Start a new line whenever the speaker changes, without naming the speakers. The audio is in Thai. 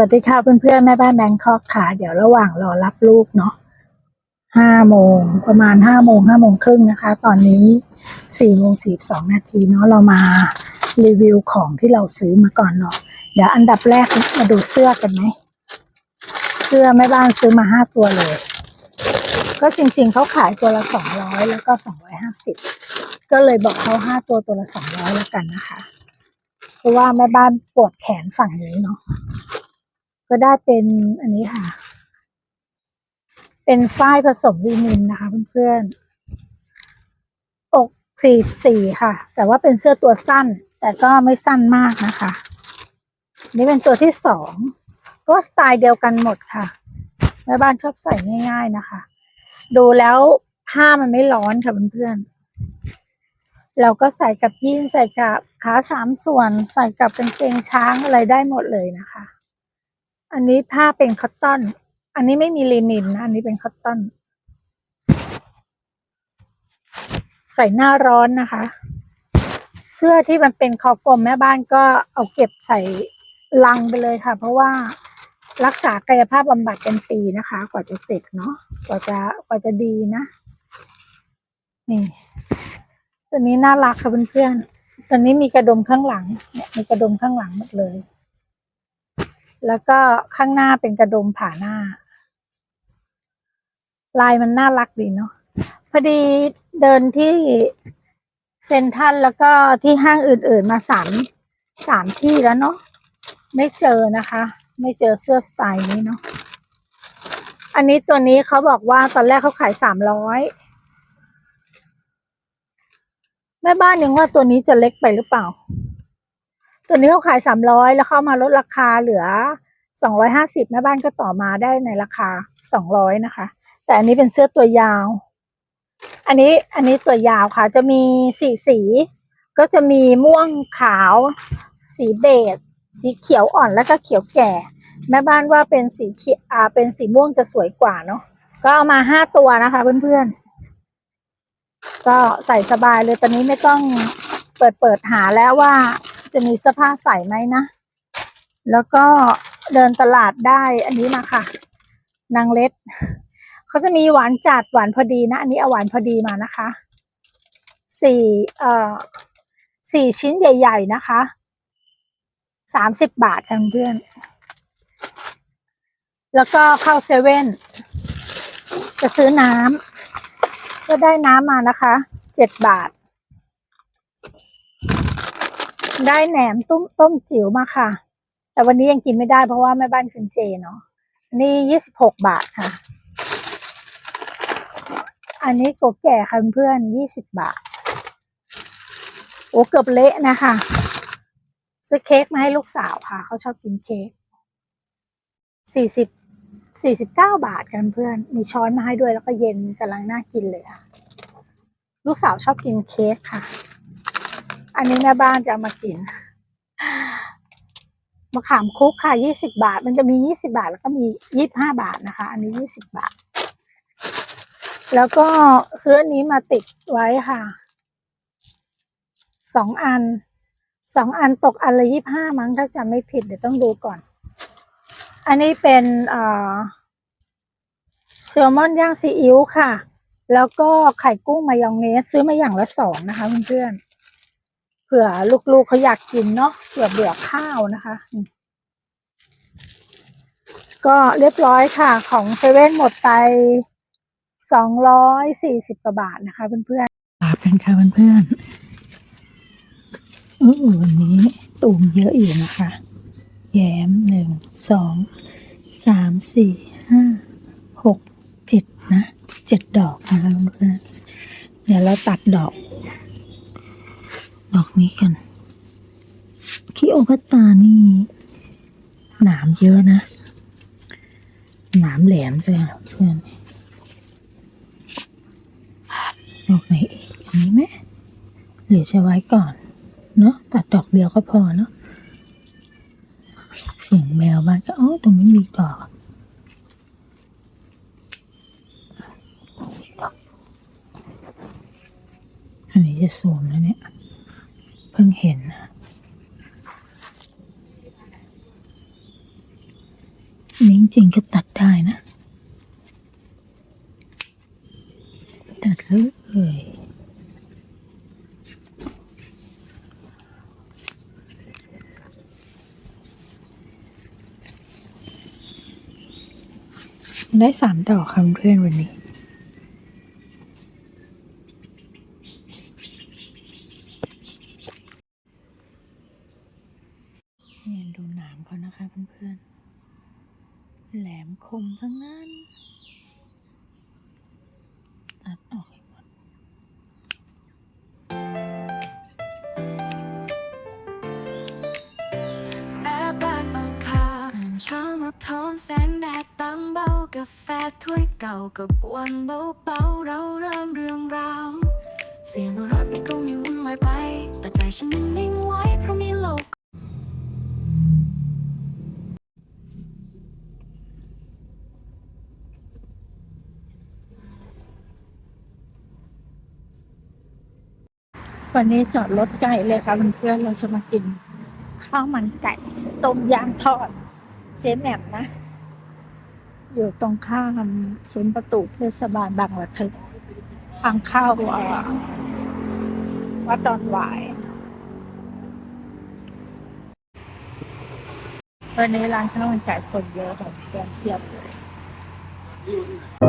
วัสดีค่ะเพื่อนๆแม่บ้านแบงคอกค่ะ เดี๋ยวระหว่างรอรับลูกเนาะห้าโมงประมาณห้าโมงห้าโมงครึ่งนะคะ ตอนนี้สี่โมงสี่สองนาทีเนาะเรามารีวิวของที่เราซื้อมาก่อนเนาะเดี๋ยวอันดับแรกมาดูเสื้อกันไหมเสื้อแม่บ้านซื้อมาห้าตัวเลย ก็จริงๆเขาขายตัวละสองร้อยแล้วก็สองร้อยห้าสิบก็เลยบอกเขาห้าตัวตัวละสองร้อยแล้วกันนะคะ เพราะว่าแม่บ้านปวดแขนฝั่งนี้เนาะ ก็ได้เป็นอันนี้ค่ะ เป็นฝ้ายผสมลีนินนะคะเพื่อนๆ อกสี่สี่ค่ะ แต่ว่าเป็นเสื้อตัวสั้น แต่ก็ไม่สั้นมากนะคะ นี่เป็นตัวที่สอง ก็สไตล์เดียวกันหมดค่ะแม่บ้านชอบใส่ง่าย ๆนะคะ ดูแล้วผ้ามันไม่ร้อนค่ะเพื่อนๆ เราก็ใส่กับยีนใส่กับขาสามส่วน ใส่กับกางเกงช้างอะไรได้หมดเลยนะคะ อันนี้ผ้าเป็นคอตตอน อันนี้ไม่มีลินินนะ อันนี้เป็นคอตตอน ใส่หน้าร้อนนะคะ เสื้อที่มันเป็นคอกลมแม่บ้านก็เอาเก็บใส่ลังไปเลยค่ะ เพราะว่ารักษากายภาพบำบัดเป็นปีนะคะ กว่าจะเสร็จเนาะ กว่าจะกว่าจะดีนะ นี่ ตัวนี้น่ารักค่ะเพื่อนๆตัวนี้มีกระดมข้างหลัง เนี่ยมีกระดมข้างหลังหมดเลย แล้วก็ข้างหน้าเป็นกระดมผ่าหน้า ลายมันน่ารักดีเนาะพอดีเดินที่เซนทรันแล้วก็ที่ห้างอื่นๆมาสามสามที่แล้วเนาะไม่เจอนะคะ ไม่เจอเสื้อสไตล์นี้เนาะอันนี้ตัวนี้เขาบอกว่าตอนแรกเขาขายสามร้อยแม่บ้านยังว่าตัวนี้จะเล็กไปหรือเปล่า ตัวนี้เขาขายสามร้อยแล้วเขามาลดราคาเหลือสองร้อยห้าสิบแม่บ้านก็ต่อมาได้ในราคาสองร้อยนะคะ แต่อันนี้เป็นเสื้อตัวยาว อันนี้อันนี้ตัวยาวค่ะ จะมีสีสี ก็จะมีม่วงขาว สีเบจสีเขียวอ่อนแล้วก็เขียวแก่ แม่บ้านว่าเป็นสีเขียวอ่าเป็นสีม่วงจะสวยกว่าเนาะก็เอามาห้าตัวนะคะเพื่อนๆ ก็ใส่สบายเลยตอนนี้ไม่ต้องเปิดเปิดหาแล้วว่า จะมีเสื้อผ้าใส่ไหมนะ แล้วก็เดินตลาดได้อันนี้มาค่ะ นางเล็ดเขาจะมีหวานจัดหวานพอดีนะ อันนี้เอาหวานพอดีมานะคะสี่เอ่อสี่ชิ้นใหญ่ ๆ นะคะสามสิบบาทค่ะเพื่อน แล้วก็เข้าเซเว่นจะซื้อน้ำก็ได้น้ำมานะคะเจ็ดบาท ได้แหนมต้มต้มจิ๋วมาค่ะ แต่วันนี้ยังกินไม่ได้เพราะว่าแม่บ้านคืนเจเนาะอันนี่ยี่สิบหกบาทค่ะ อันนี้โกแก่ค่ะเพื่อนยี่สิบบาท โอ้เกือบเละนะคะซื้อเค้กมาให้ลูกสาวค่ะ เขาชอบกินเค้กสี่สิบสี่สิบเก้าบาทกันเพื่อน มีช้อนมาให้ด้วยแล้วก็เย็นกำลังน่ากินเลยค่ะ ลูกสาวชอบกินเค้กค่ะ อันนี้แม่บ้านจะเอามากินมะขามคุกค่ะยี่สิบาท มันจะมียี่สิบาท แล้วก็มียี่บห้าบาทนะคะ อันนี้ยี่สิบาท แล้วก็ซื้ออันนี้มาติดไว้ค่ะสองอันสองอันตกอันละยี่ห้ามั้งถ้าจำไม่ผิดเดี๋ยวต้องดูก่อน อันนี้เป็นเอ่อแซลมอนย่างซีอิ๊วค่ะ แล้วก็ไข่กุ้งมายองเนส ซื้อมาอย่างละสองนะคะเพื่อนๆ เผื่อลูกๆเขาอยากกินเนาะเผื่อเบื่อข้าวนะคะ ก็เรียบร้อยค่ะ ของเซเว่นหมดไปสองร้อยสี่สิบกว่าบาทนะคะ เพื่อนๆบาทกันค่ะเพื่อนๆเออวันนี้ตูมเยอะอยู่นะคะ แย้มหนึ่งสองสามสี่ห้าหกเจ็ดนะเจ็ดดอกนะคะเพื่อนๆเดี๋ยวเราตัดดอก ดอกนี้กันคิโอพัตตานี่หนามเยอะนะหนามแหลมด้วยอะเพื่อนดอกไหนอีกอันนี้ไหมหรือจะไว้ก่อน เนาะตัดดอกเดียวก็พอเนาะเสียงแมวบ้านก็อ๋อตรงนี้มีดอกอันนี้จะสวมแล้วเนี่ย พิ่งเห็นนะริงๆก็ตัดได้นะ ตัดเลยได้สามดอกค่ะเพื่อนวันนี้ เนี่ยดูหนามเขานะคะเพื่อนๆ แหลม คมทั้งนั้น ตัดออกให้หมด
แม่บ้านเอาคาเช้ามาพร้อมแสงแดดตั้งเบากาแฟถ้วยเก่ากับวันเบาๆเราเริ่มเรื่องราว เสียงรถไม่กรงมีวุ่นวายไป แต่ใจฉันนั้นนิ่งไว้เพราะมีโลก
วันนี้จอดรถไก่เลยค่ะเพื่อนๆเราจะมากินข้าวมันไก่ต้มยางทอด เจ๊แหม่มนะ อยู่ตรงข้ามศูนย์ประตูเทศบาลบางละทึกทางเข้าวัดดอนหวายวันนี้ร้านข้าวมันไก่คนเยอะค่ะเพื่อนเทียบเลย